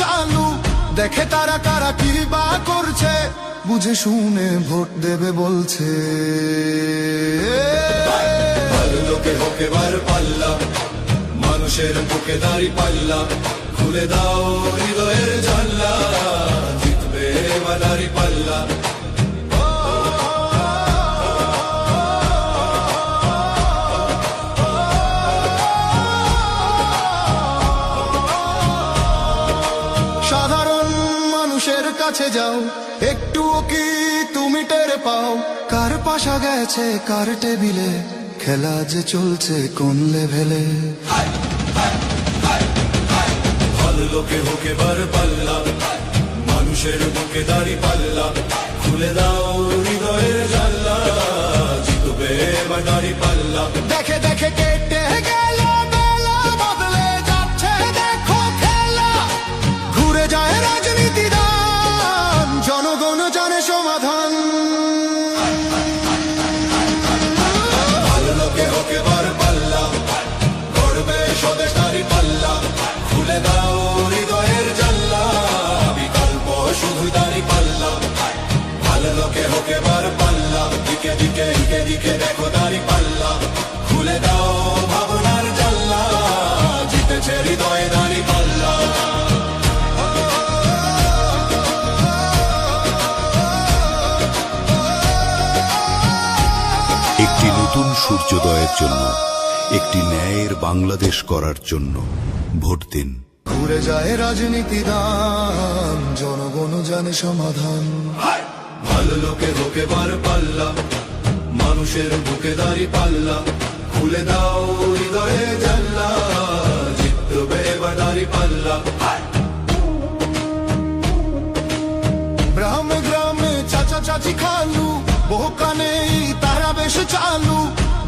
চালু। দেখে তারা কারা কি বা করছে, বুঝে শুনে ভোট দেবে বলছে। লোকে মানুষের বুকে দাঁড়ি পাল্লা, খুলে দাও হৃদয়ের জানলা জিতবে এবার পাল্লা। কাছে যাও। একটুও কি তুমি টের পাও? কার পাশা গেছে কার টেবিলে? খেলা যে চলছে কোন লেভেলে ভালো লোকে হোকে বার পাল্লা মানুষের বুকে দাড়ি পাল্লা খুলে দাও হৃদয়ের জাল্লা জিতবে এবার দাড়ি পাল্লা। দেখে দাঁড়ি পাল্লা। ভালো লোকে হোকে বার দিকে দিকে দিকে দিকে দেখো খুলে দাও ভাবনার জাল্লা। জিতেছে হৃদয়ে একটি নতুন সূর্যোদয়ের জন্য, একটি ন্যায়ের বাংলাদেশ করার জন্য ভোট দিন। ঘুরে যায় রাজনীতি দান জনগণ জানে সমাধান। ভালো লোকে হোকে বার পাল্লা মানুষের বুকে দাঁড়ি পাল্লা। খুলে দাও হৃদয়ে জাল্লা জিতবে এবার দাঁড়ি পাল্লা। গ্রামে গ্রামে চাচা চাচি খালু বহু কানে তারা বেশ চালু।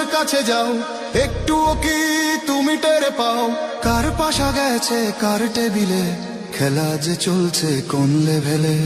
মানুষের কাছে যাও। একটু কি তুমি টের পাও? কার পাশা গেছে, কার টেবিলে? খেলা যে চলছে কোন লেভেলে?